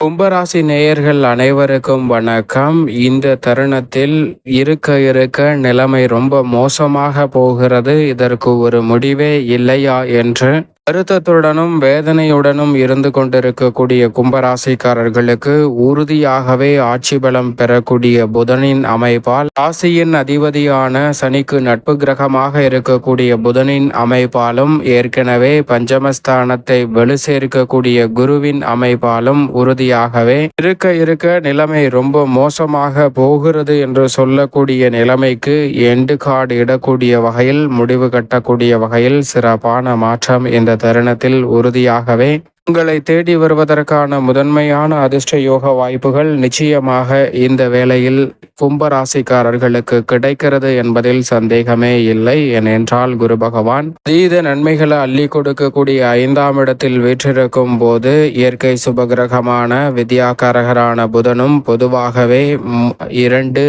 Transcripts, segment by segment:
கும்பராசி நேயர்கள் அனைவருக்கும் வணக்கம். இந்த தருணத்தில் இருக்க இருக்க நிலைமை ரொம்ப மோசமாக போகிறது. இதற்கு ஒரு முடிவே இல்லையா என்று வருத்தத்துடனும் வேதனையுடனும் இருந்து கொண்டிருக்கக்கூடிய கும்பராசிக்காரர்களுக்கு உறுதியாகவே ஆட்சி பலம் பெறக்கூடிய புதனின் அமைப்பால் ராசியின் அதிபதியான சனிக்கு நட்பு கிரகமாக இருக்கக்கூடிய புதனின் அமைப்பாலும் ஏற்கனவே பஞ்சமஸ்தானத்தை வலு சேர்க்கக்கூடிய குருவின் அமைப்பாலும் உறுதியாகவே இருக்க இருக்க நிலைமை ரொம்ப மோசமாக போகிறது என்று சொல்லக்கூடிய நிலைமைக்கு எண்டு காடு இடக்கூடிய வகையில் முடிவு கட்டக்கூடிய வகையில் சிறப்பான மாற்றம் இந்த தருணத்தில் உறுதியாகவே உங்களை தேடி வருவதற்கான முதன்மையான அதிர்ஷ்ட யோக வாய்ப்புகள் நிச்சயமாக இந்த வேளையில் கும்பராசிக்காரர்களுக்கு கிடைக்கிறது என்பதில் சந்தேகமே இல்லை. ஏனென்றால் குரு பகவான் தீத நன்மைகளை அள்ளி கொடுக்கக்கூடிய ஐந்தாம் இடத்தில் வீற்றிருக்கும் போது இயற்கை சுபகிரகமான வித்யாகாரகரான புதனும் பொதுவாகவே இரண்டு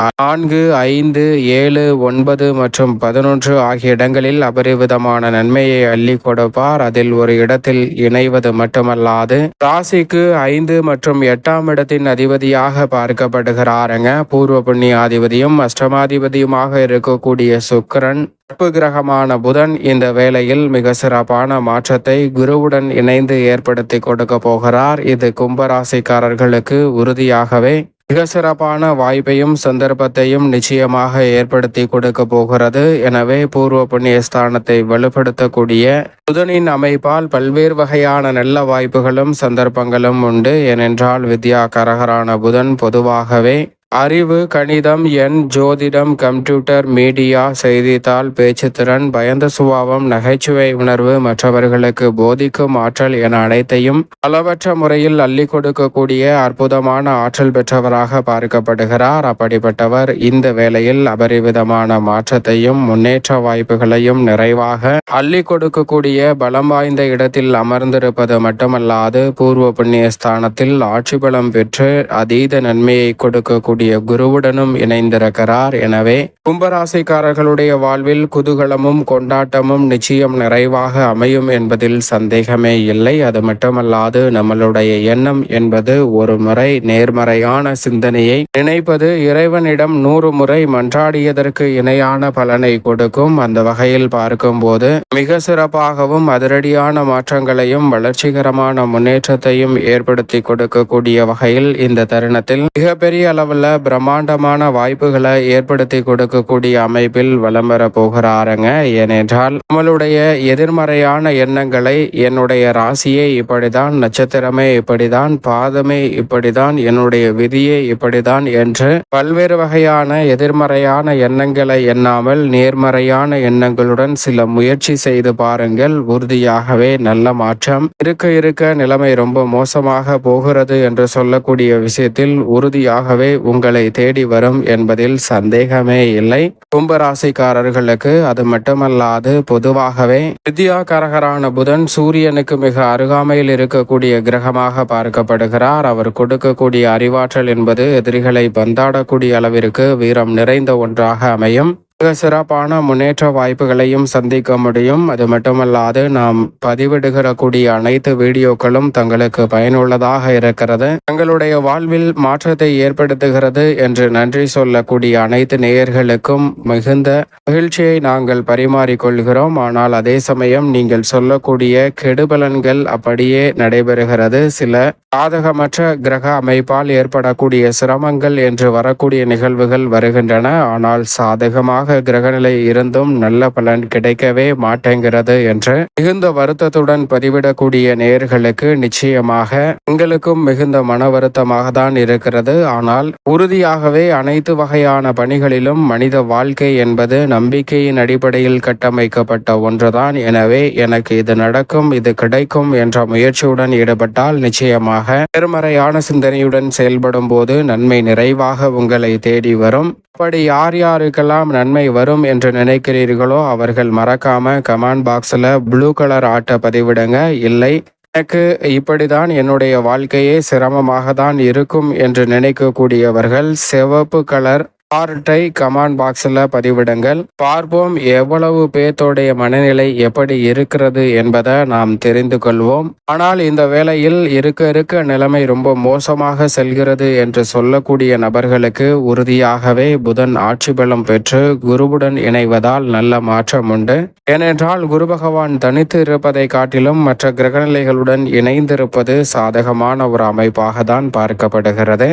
நான்கு ஐந்து ஏழு ஒன்பது மற்றும் பதினொன்று ஆகிய இடங்களில் அபரிவிதமான நன்மையை அள்ளி கொடுப்பார். அதில் ஒரு இடத்தில் இணைவது மட்டுமல்லாது ராசிக்கு ஐந்து மற்றும் எட்டாம் இடத்தின் அதிபதியாக பார்க்கப்படுகிறாருங்க. பூர்வ புண்ணியாதிபதியும் அஷ்டமாதிபதியுமாக இருக்கக்கூடிய சுக்கரன் நட்பு கிரகமான புதன் இந்த வேளையில் மிக சிறப்பான மாற்றத்தை குருவுடன் இணைந்து ஏற்படுத்தி கொடுக்க போகிறார். இது கும்பராசிக்காரர்களுக்கு உறுதியாகவே மிக சிறப்பான வாய்ப்பையும் சந்தர்ப்பத்தையும் நிச்சயமாக ஏற்படுத்தி கொடுக்க போகிறது. எனவே பூர்வ புண்ணிய ஸ்தானத்தை வலுப்படுத்தக்கூடிய புதனின் அமைப்பால் பல்வேறு வகையான நல்ல வாய்ப்புகளும் சந்தர்ப்பங்களும் உண்டு. ஏனென்றால் வித்யா கரகரான புதன் பொதுவாகவே அறிவு கணிதம் எண் ஜோதிடம் கம்ப்யூட்டர் மீடியா செய்தித்தாள் பேச்சுத்திறன் பயந்த சுபாவம் நகைச்சுவை உணர்வு மற்றவர்களுக்கு போதிக்கும் ஆற்றல் என அனைத்தையும் அளவற்ற முறையில் அள்ளி கொடுக்கக்கூடிய அற்புதமான ஆற்றல் பெற்றவராக பார்க்கப்படுகிறார். அப்படிப்பட்டவர் இந்த வேளையில் அபரிவிதமான மாற்றத்தையும் முன்னேற்ற வாய்ப்புகளையும் நிறைவாக அள்ளி கொடுக்கக்கூடிய பலம் வாய்ந்த இடத்தில் அமர்ந்திருப்பது மட்டுமல்லாது பூர்வ புண்ணிய ஸ்தானத்தில் ஆட்சி பலம் பெற்று அதீத நன்மையை கொடுக்கக்கூடிய கூடிய குருவுடனும் இணைந்திருக்கிறார். எனவே கும்பராசிக்காரர்களுடைய வாழ்வில் குதூகலமும் கொண்டாட்டமும் நிச்சயம் நிறைவாக அமையும் என்பதில் சந்தேகமே இல்லை. அது மட்டுமல்லாது நம்மளுடைய எண்ணம் என்பது ஒரு முறை நேர்மறையான சிந்தனையை நினைப்பது இறைவனிடம் நூறு முறை மன்றாடியதற்கு இணையான பலனை கொடுக்கும். அந்த வகையில் பார்க்கும்போது மிக சிறப்பாகவும் அதிரடியான மாற்றங்களையும் வளர்ச்சிகரமான முன்னேற்றத்தையும் ஏற்படுத்தி கொடுக்கக்கூடிய வகையில் இந்த தருணத்தில் மிகப்பெரிய அளவில் பிரம்மாண்டமான வாய்ப்புகளை ஏற்படுத்தி கொடுக்கக்கூடிய அமைப்பில் வலம் வர போகிறாருங்க. ஏனென்றால் நம்மளுடைய எதிர்மறையான எண்ணங்களை என்னுடைய ராசியே இப்படிதான் நட்சத்திரமே இப்படிதான் பாதமே இப்படிதான் என்னுடைய விதியே இப்படிதான் என்று பல்வேறு வகையான எதிர்மறையான எண்ணங்களை எண்ணாமல் நேர்மறையான எண்ணங்களுடன் சில முயற்சி செய்து பாருங்கள். உறுதியாகவே நல்ல மாற்றம். இருக்க இருக்க நிலைமை ரொம்ப மோசமாக போகிறது என்று சொல்லக்கூடிய விஷயத்தில் உறுதியாகவே உங்கள் தேடி வரும் என்பதில் சந்தேகமே இல்லை. கும்பராசிக்காரர்களுக்கு அது மட்டுமல்லாது பொதுவாகவே வித்யாகாரகரான புதன் சூரியனுக்கு மிக அருகாமையில் இருக்கக்கூடிய கிரகமாக பார்க்கப்படுகிறார். அவர் கொடுக்கக்கூடிய அறிவாற்றல் என்பது எதிரிகளை பந்தாடக்கூடிய அளவிற்கு வீரம் நிறைந்த ஒன்றாக அமையும். மிக சிறப்பான முன்னேற்ற வாய்ப்புகளையும் சந்திக்க முடியும். அது மட்டுமல்லாது நாம் பதிவிடுகிற கூடிய அனைத்து வீடியோக்களும் தங்களுக்கு பயனுள்ளதாக இருக்கிறது. தங்களுடைய வாழ்வில் மாற்றத்தை ஏற்படுத்துகிறது என்று நன்றி சொல்லக்கூடிய அனைத்து நேயர்களுக்கும் மிகுந்த மகிழ்ச்சியை நாங்கள் பரிமாறிக்கொள்கிறோம் ஆனால் அதே சமயம் நீங்கள் சொல்லக்கூடிய கெடுபலன்கள் அப்படியே நடைபெறுகிறது. சில சாதகமற்ற கிரக அமைப்பால் ஏற்படக்கூடிய சிரமங்கள் என்று வரக்கூடிய நிகழ்வுகள் வருகின்றன. ஆனால் சாதகமாக கிரகநிலை இருந்தும் நல்ல பலன் கிடைக்கவே மாட்டேங்கிறது என்று மிகுந்த வருத்தத்துடன் பதிவிடக்கூடிய நேர்களுக்கு நிச்சயமாக எங்களுக்கும் மிகுந்த மன வருத்தமாக தான் இருக்கிறது. ஆனால் உறுதியாகவே அனைத்து வகையான பணிகளிலும் மனித வாழ்க்கை என்பது நம்பிக்கையின் அடிப்படையில் கட்டமைக்கப்பட்ட ஒன்றுதான். எனவே எனக்கு இது நடக்கும் இது கிடைக்கும் என்ற முயற்சியுடன் ஈடுபட்டால் நிச்சயமாக நேர்மறையான சிந்தனையுடன் செயல்படும் போது நன்மை நிறைவாக உங்களை தேடி வரும். அப்படி யார் யாருக்கெல்லாம் நன்மை வரும் என்று நினைக்கிறீர்களோ அவர்கள் மறக்காம கமெண்ட் பாக்ஸில் ப்ளூ கலர் ஆட்டை பதிவிடுங்க. இல்லை எனக்கு இப்படிதான் என்னுடைய வாழ்க்கையே சிரமமாக தான் இருக்கும் என்று நினைக்கக்கூடியவர்கள் சிவப்பு கலர் பார்ட்டை கமெண்ட் பாக்ஸில் பதிவிடுங்கள். பார்ப்போம் எவ்வளவு பேர்த்தோடைய மனநிலை எப்படி இருக்கிறது என்பதை நாம் தெரிந்து கொள்வோம். ஆனால் இந்த வேளையில் இருக்க இருக்க நிலைமை ரொம்ப மோசமாக செல்கிறது என்று சொல்லக்கூடிய நபர்களுக்கு உறுதியாகவே புதன் ஆட்சி பலம் பெற்று குருவுடன் இணைவதால் நல்ல மாற்றம் உண்டு. ஏனென்றால் குரு பகவான் தனித்து இருப்பதை காட்டிலும் மற்ற கிரகநிலைகளுடன் இணைந்திருப்பது சாதகமான ஒரு அமைப்பாக தான் பார்க்கப்படுகிறது.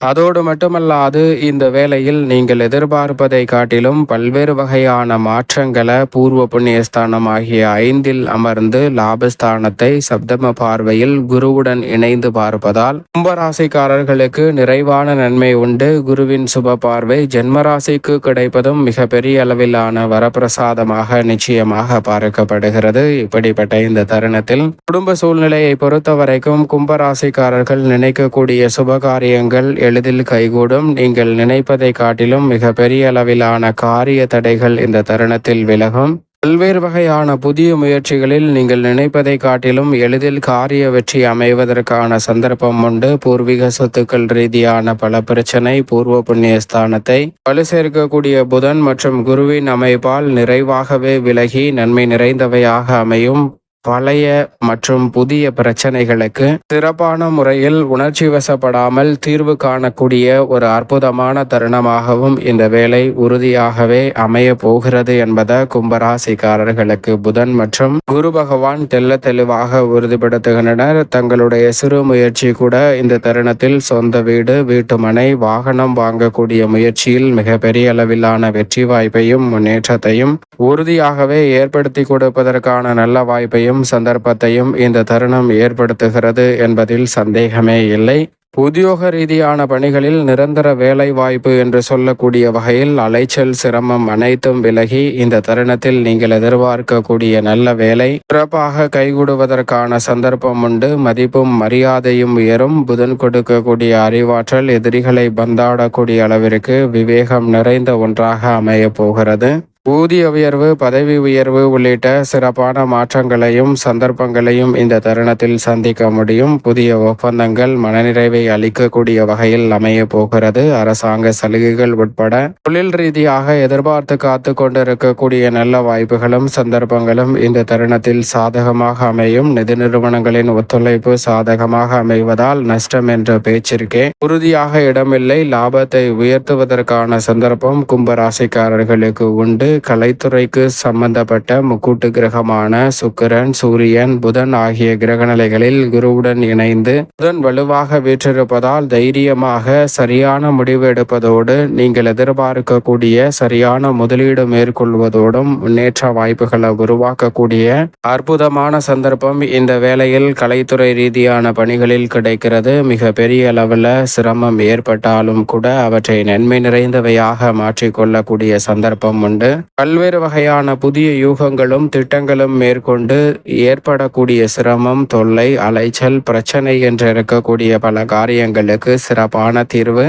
அதோடு மட்டுமல்லாது இந்த வேளையில் நீங்கள் எதிர்பார்ப்பதை காட்டிலும் பல்வேறு வகையான மாற்றங்களை பூர்வ புண்ணியஸ்தானம் ஆகிய ஐந்தில் அமர்ந்து லாபஸ்தானத்தை சப்தம பார்வையில் குருவுடன் இணைந்து பார்ப்பதால் கும்பராசிக்காரர்களுக்கு நிறைவான நன்மை உண்டு. குருவின் சுப பார்வை ஜென்மராசிக்கு கிடைப்பதும் மிக பெரிய அளவிலான வரப்பிரசாதமாக நிச்சயமாக பார்க்கப்படுகிறது. இப்படிப்பட்ட இந்த தருணத்தில் குடும்ப சூழ்நிலையை பொறுத்தவரைக்கும் கும்பராசிக்காரர்கள் நினைக்கக்கூடிய சுபகாரியங்கள் எளிதில் கைகூடும். நீங்கள் நினைப்பதை காட்டிலும் மிக பெரிய அளவிலான காரிய தடைகள் இந்த தருணத்தில் விலகும். பல்வேறு வகையான புதிய முயற்சிகளில் நீங்கள் நினைப்பதை காட்டிலும் எளிதில் காரிய வெற்றி அமைவதற்கான சந்தர்ப்பம் உண்டு. பூர்வீக சொத்துக்கள் ரீதியான பல பிரச்சனை பூர்வ புண்ணிய ஸ்தானத்தை வலு சேர்க்கக்கூடிய புதன் மற்றும் குருவின் அமைப்பால் நிறைவாகவே விலகி நன்மை நிறைந்தவையாக அமையும். பழைய மற்றும் புதிய பிரச்சனைகளுக்கு சிறப்பான முறையில் உணர்ச்சி வசப்படாமல் தீர்வு காணக்கூடிய ஒரு அற்புதமான தருணமாகவும் இந்த வேலை உறுதியாகவே அமைய போகிறது என்பதை கும்பராசிக்காரர்களுக்கு புதன் மற்றும் குரு பகவான் தெல்ல தெளிவாக உறுதிப்படுத்துகின்றனர். தங்களுடைய சிறு முயற்சி கூட இந்த தருணத்தில் சொந்த வீடு வீட்டுமனை வாகனம் வாங்கக்கூடிய முயற்சியில் மிக பெரிய அளவிலான வெற்றி வாய்ப்பையும் முன்னேற்றத்தையும் உறுதியாகவே ஏற்படுத்தி கொடுப்பதற்கான நல்ல வாய்ப்பையும் வாய்ப்பையும் சந்தர்ப்பத்தையும் இந்த தருணம் ஏற்படுத்துகிறது என்பதில் சந்தேகமே இல்லை. உத்தியோக ரீதியான பணிகளில் நிரந்தர வேலை வாய்ப்பு என்று சொல்லக்கூடிய வகையில் அலைச்சல் சிரமம் அனைத்தும் விலகி இந்த தருணத்தில் நீங்கள் எதிர்பார்க்கக்கூடிய நல்ல வேலை. சிறப்பாக கைகூடுவதற்கான சந்தர்ப்பம் உண்டு. மதிப்பும் மரியாதையும் உயரும். புதன் கொடுக்கக்கூடிய அறிவாற்றல் எதிரிகளை பந்தாடக்கூடிய அளவிற்கு விவேகம் நிறைந்த ஒன்றாக அமையப் போகிறது. ஊதிய உயர்வு பதவி உயர்வு உள்ளிட்ட சிறப்பான மாற்றங்களையும் சந்தர்ப்பங்களையும் இந்த தருணத்தில் சந்திக்க முடியும். புதிய ஒப்பந்தங்கள் மனநிறைவை அளிக்கக்கூடிய வகையில் அமைய போகிறது. அரசாங்க சலுகைகள் உட்பட தொழில் ரீதியாக எதிர்பார்த்து காத்து கொண்டிருக்கக்கூடிய நல்ல வாய்ப்புகளும் சந்தர்ப்பங்களும் இந்த தருணத்தில் சாதகமாக அமையும். நிதி நிறுவனங்களின் ஒத்துழைப்பு சாதகமாக அமைவதால் நஷ்டம் என்ற பேச்சிற்கே உறுதியாக இடமில்லை. லாபத்தை உயர்த்துவதற்கான சந்தர்ப்பம் கும்பராசிக்காரர்களுக்கு உண்டு. கலைத்துறைக்கு சம்பந்தப்பட்ட முக்கூட்டு கிரகமான சுக்கிரன் சூரியன் புதன் ஆகிய கிரகநிலைகளில் குருவுடன் இணைந்து புதன் வலுவாக வீற்றிருப்பதால் தைரியமாக சரியான முடிவு எடுப்பதோடு நீங்கள் எதிர்பார்க்கக்கூடிய சரியான முதலீடு மேற்கொள்வதோடும் முன்னேற்ற வாய்ப்புகளை உருவாக்கக்கூடிய அற்புதமான சந்தர்ப்பம் இந்த வேளையில் கலைத்துறை ரீதியான பணிகளில் கிடைக்கிறது. மிக பெரிய அளவில் சிரமம் ஏற்பட்டாலும் கூட அவற்றை நன்மை நிறைந்தவையாக மாற்றிக்கொள்ளக்கூடிய சந்தர்ப்பம் உண்டு. பல்வேறு வகையான புதிய யூகங்களும் திட்டங்களும் மேற்கொண்டு ஏற்படக்கூடிய சிரமம் தொல்லை அலைச்சல் பிரச்சனை என்று இருக்கக்கூடிய பல காரியங்களுக்கு சிறப்பான தீர்வு.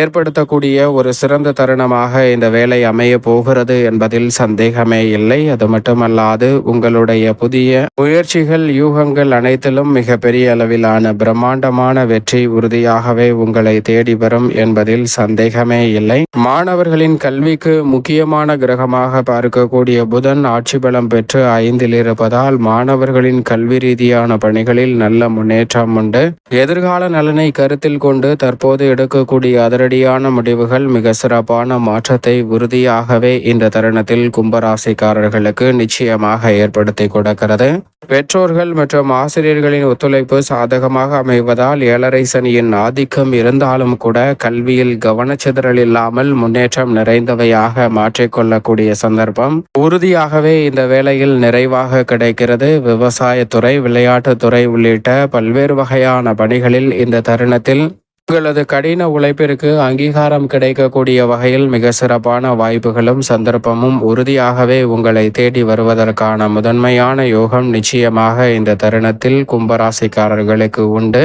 ஏற்படுத்தக்கூடிய ஒரு சிறந்த தருணமாக இந்த வேலை அமைய போகிறது என்பதில் சந்தேகமே இல்லை. அது மட்டுமல்லாது உங்களுடைய புதிய முயற்சிகள் யூகங்கள் அனைத்திலும் மிக பெரிய அளவிலான பிரம்மாண்டமான வெற்றி உறுதியாகவே உங்களை தேடி வரும் என்பதில் சந்தேகமே இல்லை. மாணவர்களின் கல்விக்கு முக்கியமான கிரகமாக பார்க்கக்கூடிய புதன் ஆட்சி பலம் பெற்று ஐந்தில் இருப்பதால் மாணவர்களின் கல்வி ரீதியான பணிகளில் நல்ல முன்னேற்றம் உண்டு. எதிர்கால நலனை கருத்தில் கொண்டு தற்போது எடுக்கக்கூடிய அதர் அதிரடியான முடிவுகள் மிக சிறப்பான மாற்றத்தை உறுதியாகவே இந்த தருணத்தில் கும்பராசிக்காரர்களுக்கு நிச்சயமாக ஏற்படுத்தி கொடுக்கிறது. பெற்றோர்கள் மற்றும் ஆசிரியர்களின் ஒத்துழைப்பு சாதகமாக அமைவதால் ஏழரை சனியின் ஆதிக்கம் இருந்தாலும் கூட கல்வியில் கவனச்சிதறல் இல்லாமல் முன்னேற்றம் நிறைந்தவையாக மாற்றிக்கொள்ளக்கூடிய சந்தர்ப்பம். உறுதியாகவே இந்த வேளையில் நிறைவாக கிடைக்கிறது. விவசாயத்துறை விளையாட்டுத்துறை உள்ளிட்ட பல்வேறு வகையான பணிகளில் இந்த தருணத்தில் உங்களது கடின உழைப்பிற்கு அங்கீகாரம் கிடைக்கக்கூடிய வகையில் மிக சிறப்பான வாய்ப்புகளும் சந்தர்ப்பமும் உறுதியாகவே உங்களை தேடி வருவதற்கான முதன்மையான யோகம் நிச்சயமாக இந்த தருணத்தில் கும்பராசிக்காரர்களுக்கு உண்டு.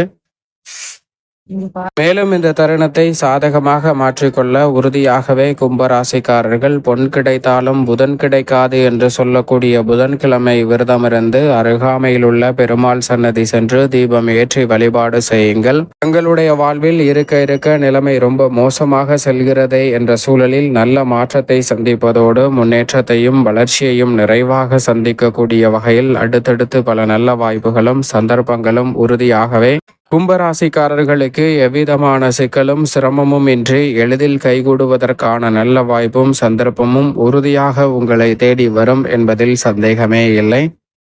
மேலும் இந்த தருணத்தை சாதகமாக மாற்றிக்கொள்ள உறுதியாகவே கும்பராசிக்காரர்கள் பொன் கிடைத்தாலும் புதன் கிடைக்காது என்று சொல்லக்கூடிய புதன்கிழமை விரதமிருந்து அருகாமையில் உள்ள பெருமாள் சன்னதி சென்று தீபம் ஏற்றி வழிபாடு செய்யுங்கள். தங்களுடைய வாழ்வில் இருக்க இருக்க நிலைமை ரொம்ப மோசமாக செல்கிறதே என்ற சூழலில் நல்ல மாற்றத்தை சந்திப்பதோடு முன்னேற்றத்தையும் வளர்ச்சியையும் நிறைவாக சந்திக்கக்கூடிய வகையில் அடுத்தடுத்து பல நல்ல வாய்ப்புகளும் சந்தர்ப்பங்களும் உறுதியாகவே கும்பராசிக்காரர்களுக்கு எவ்விதமான சிக்கலும் சிரமமும் இன்றி எளிதில் கைகூடுவதற்கான நல்ல வாய்ப்பும் சந்தர்ப்பமும் உறுதியாக உங்களை தேடி வரும் என்பதில் சந்தேகமே இல்லை.